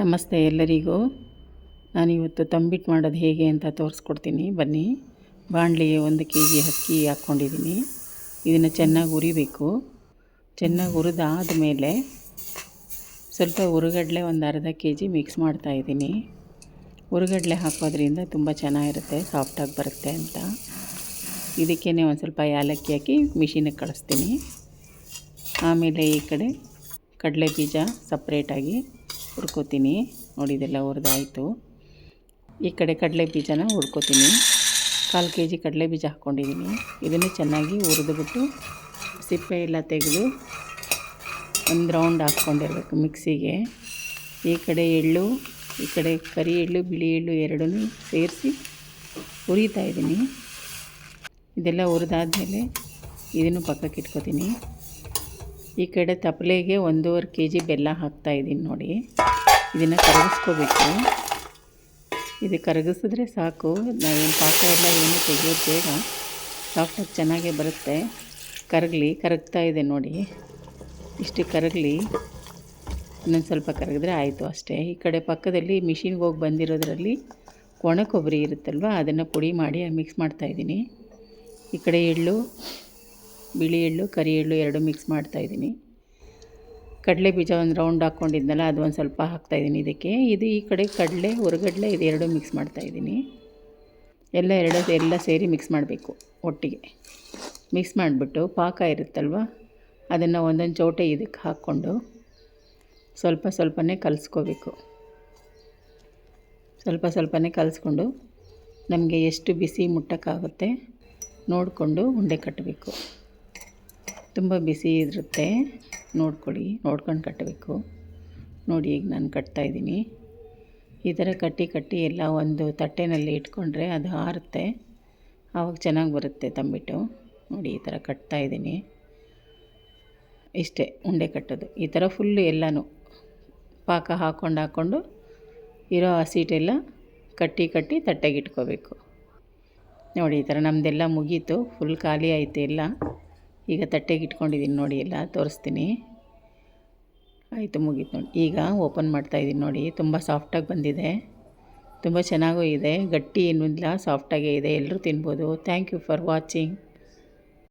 ನಮಸ್ತೆ ಎಲ್ಲರಿಗೂ. ನಾನಿವತ್ತು ತಂಬಿಟ್ಟು ಮಾಡೋದು ಹೇಗೆ ಅಂತ ತೋರಿಸ್ಕೊಡ್ತೀನಿ. ಬನ್ನಿ. ಬಾಣಲಿಗೆ ಒಂದು ಕೆ ಜಿ ಅಕ್ಕಿ ಹಾಕ್ಕೊಂಡಿದ್ದೀನಿ. ಇದನ್ನು ಚೆನ್ನಾಗಿ ಉರಿಬೇಕು ಚೆನ್ನಾಗಿ ಹುರಿದಾದ ಮೇಲೆ ಸ್ವಲ್ಪ ಹುರುಗಡ್ಲೆ ಒಂದು ಅರ್ಧ ಕೆ ಜಿ ಮಿಕ್ಸ್ ಮಾಡ್ತಾಯಿದ್ದೀನಿ ಹುರುಗಡ್ಲೆ ಹಾಕೋದ್ರಿಂದ ತುಂಬ ಚೆನ್ನಾಗಿರುತ್ತೆ, ಸಾಫ್ಟಾಗಿ ಬರುತ್ತೆ ಅಂತ. ಇದಕ್ಕೇ ಒಂದು ಸ್ವಲ್ಪ ಏಲಕ್ಕಿ ಹಾಕಿ ಮಿಷಿನಿಗೆ ಕಳಿಸ್ತೀನಿ. ಆಮೇಲೆ ಈ ಕಡೆ ಕಡಲೆ ಬೀಜ ಸಪ್ರೇಟಾಗಿ ಹುರ್ಕೋತೀನಿ. ನೋಡಿ, ಇದೆಲ್ಲ ಹುರಿದಾಯಿತು. ಈ ಕಡೆ ಕಡಲೆ ಬೀಜನ ಹುರ್ಕೋತೀನಿ. ಕಾಲು ಕೆ ಜಿ ಕಡಲೆ ಬೀಜ ಹಾಕ್ಕೊಂಡಿದ್ದೀನಿ ಇದನ್ನು ಚೆನ್ನಾಗಿ ಹುರಿದ್ಬಿಟ್ಟು ಸಿಪ್ಪೆ ಎಲ್ಲ ತೆಗೆದು ಒಂದು ರೌಂಡ್ ಹಾಕ್ಕೊಂಡಿರ್ಬೇಕು ಮಿಕ್ಸಿಗೆ. ಈ ಕಡೆ ಎಳ್ಳು, ಈ ಕಡೆ ಕರಿ ಎಳ್ಳು, ಬಿಳಿ ಎಳ್ಳು ಎರಡನ್ನೂ ಸೇರಿಸಿ ಹುರಿತಾ ಇದ್ದೀನಿ ಇದೆಲ್ಲ ಹುರಿದಾದ್ಮೇಲೆ ಇದನ್ನು ಪಕ್ಕಕ್ಕೆ ಇಟ್ಕೋತೀನಿ. ಈ ಕಡೆ ತಪ್ಪಲೆಗೆ ಒಂದೂವರೆ ಕೆ ಜಿ ಬೆಲ್ಲ ಹಾಕ್ತಾಯಿದ್ದೀನಿ ನೋಡಿ. ಇದನ್ನು ಕರಗಿಸ್ಕೋಬೇಕು ಇದು ಕರಗಿಸಿದ್ರೆ ಸಾಕು. ನಾವೇನು ಪಾಕ ಎಲ್ಲ ಏನು ತೆಗಿಯೋದು ಬೇಗ ಸಾಫ್ಟಾಗಿ ಚೆನ್ನಾಗೇ ಬರುತ್ತೆ. ಕರಗಲಿ, ಕರಗ್ತಾ ಇದೆ ನೋಡಿ. ಇಷ್ಟು ಕರಗಲಿ. ಇನ್ನೊಂದು ಸ್ವಲ್ಪ ಕರಗಿದ್ರೆ ಆಯಿತು ಅಷ್ಟೇ. ಈ ಕಡೆ ಪಕ್ಕದಲ್ಲಿ ಮಿಷಿನ್ಗೆ ಹೋಗಿ ಬಂದಿರೋದ್ರಲ್ಲಿ ಒಣ ಕೊಬ್ಬರಿ ಇರುತ್ತಲ್ವ, ಅದನ್ನು ಪುಡಿ ಮಾಡಿ ಮಿಕ್ಸ್ ಮಾಡ್ತಾಯಿದ್ದೀನಿ ಈ ಕಡೆ ಎಳ್ಳು ಬಿಳಿ ಎಳ್ಳು, ಕರಿ ಎಳ್ಳು ಎರಡು ಮಿಕ್ಸ್ ಮಾಡ್ತಾಯಿದ್ದೀನಿ ಕಡಲೆ ಬೀಜ ಒಂದು ರೌಂಡ್ ಹಾಕ್ಕೊಂಡಿದ್ನಲ್ಲ ಅದು ಒಂದು ಸ್ವಲ್ಪ ಹಾಕ್ತಾಯಿದ್ದೀನಿ ಇದಕ್ಕೆ. ಇದು ಈ ಕಡೆ ಕಡಲೆ, ಹುರಗಡಲೆ ಇದು ಎರಡೂ ಮಿಕ್ಸ್ ಮಾಡ್ತಾಯಿದ್ದೀನಿ ಎಲ್ಲ ಎರಡು, ಎಲ್ಲ ಸೇರಿ ಮಿಕ್ಸ್ ಮಾಡಬೇಕು ಒಟ್ಟಿಗೆ. ಮಿಕ್ಸ್ ಮಾಡಿಬಿಟ್ಟು ಪಾಕ ಇರುತ್ತಲ್ವ, ಅದನ್ನು ಒಂದೊಂದು ಚೌಟೆ ಇದಕ್ಕೆ ಹಾಕ್ಕೊಂಡು ಸ್ವಲ್ಪ ಸ್ವಲ್ಪನೇ ಕಲಿಸ್ಕೋಬೇಕು. ಸ್ವಲ್ಪ ಸ್ವಲ್ಪನೇ ಕಲಿಸ್ಕೊಂಡು ನಮಗೆ ಎಷ್ಟು ಬಿಸಿ ಮುಟ್ಟಕ್ಕಾಗುತ್ತೆ ನೋಡಿಕೊಂಡು ಉಂಡೆ ಕಟ್ಟಬೇಕು. ತುಂಬ ಬಿಸಿ ಇರುತ್ತೆ. ನೋಡ್ಕೊಳ್ಳಿ, ನೋಡ್ಕೊಂಡು ಕಟ್ಟಬೇಕು. ನೋಡಿ, ಈಗ ನಾನು ಕಟ್ತಾಯಿದ್ದೀನಿ ಈ ಥರ ಕಟ್ಟಿ ಕಟ್ಟಿ ಎಲ್ಲ ಒಂದು ತಟ್ಟೆನಲ್ಲಿ ಇಟ್ಕೊಂಡ್ರೆ ಅದು ಆರುತ್ತೆ. ಆವಾಗ ಚೆನ್ನಾಗಿ ಬರುತ್ತೆ ತಂಬಿಟ್ಟು. ನೋಡಿ, ಈ ಥರ ಕಟ್ತಾಯಿದ್ದೀನಿ ಇಷ್ಟೇ, ಉಂಡೆ ಕಟ್ಟೋದು. ಈ ಥರ ಫುಲ್ಲು ಎಲ್ಲನೂ ಪಾಕ ಹಾಕ್ಕೊಂಡು ಹಾಕ್ಕೊಂಡು ಇರೋ ಹಸಿಟ್ಟೆಲ್ಲ ಕಟ್ಟಿ ಕಟ್ಟಿ ತಟ್ಟೆಗೆ ಇಟ್ಕೋಬೇಕು. ನೋಡಿ, ಈ ಥರ ನಮ್ಮದೆಲ್ಲ ಮುಗೀತು. ಫುಲ್ ಖಾಲಿ ಆಯಿತು ಎಲ್ಲ. ಈಗ ತಟ್ಟೆಗೆ ಇಟ್ಕೊಂಡಿದ್ದೀನಿ ನೋಡಿ ಎಲ್ಲ, ತೋರಿಸ್ತೀನಿ. ಆಯಿತು, ಮುಗೀತು ನೋಡಿ. ಈಗ ಓಪನ್ ಮಾಡ್ತಾಯಿದ್ದೀನಿ ನೋಡಿ. ತುಂಬ ಸಾಫ್ಟಾಗಿ ಬಂದಿದೆ. ತುಂಬ ಚೆನ್ನಾಗೂ ಇದೆ. ಗಟ್ಟಿ ಏನೂ ಇಲ್ಲ ಸಾಫ್ಟಾಗೇ ಇದೆ. ಎಲ್ಲರೂ ತಿನ್ಬೋದು. Thank you for watching